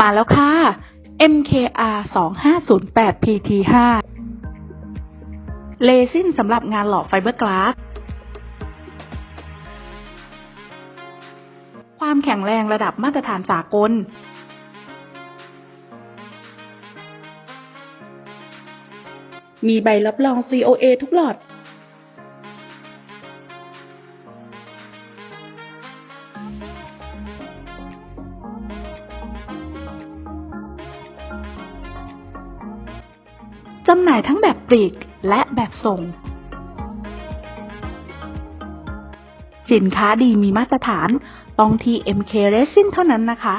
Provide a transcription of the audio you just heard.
มาแล้วค่ะ MKR 2508 PT5 เลซินสำหรับงานหล่อไฟเบอร์กลาส ความแข็งแรงระดับมาตรฐานสากล มีใบรับรอง COA ทุกหลอด จำหน่ายทั้งแบบปลีกและแบบส่ง สินค้าดีมีมาตรฐานต้อง T M K Resin เท่านั้นนะคะ